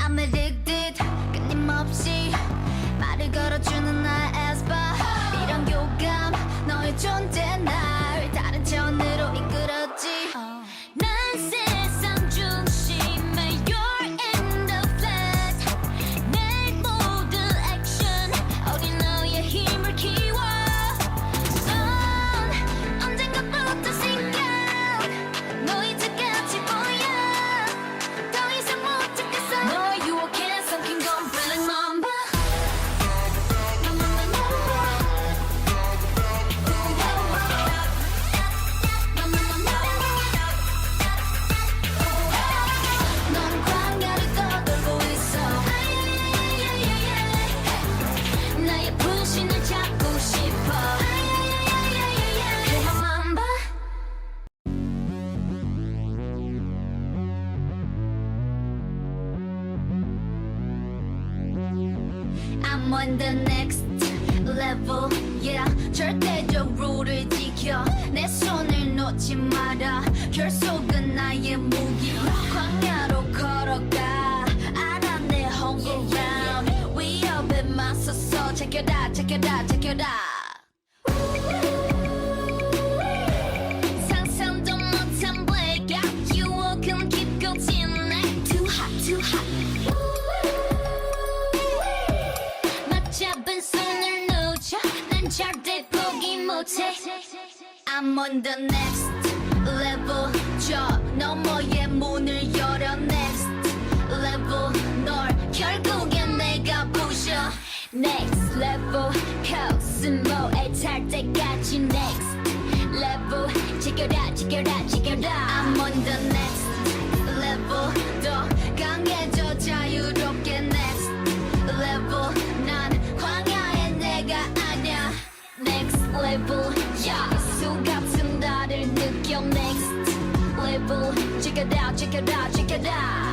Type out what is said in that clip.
I'm addicted I'm on the next level, yeah. 절대적 룰을 지켜. 내 손을 놓지 마라. 결속은 나의 무기. 광야로 걸어가. 알아 내 home ground. 위협에 맞서서 제껴라, 제껴라, 제껴라. 못해 I'm on the next level 저 너머의 문을 열어 next level 널 결국엔 내가 부셔 next level 코스모에 탈 때까지 next level 지켜라 지켜라 지켜라 I'm on the next level 야수 같은 나를 느껴 next level check it out check it out check it out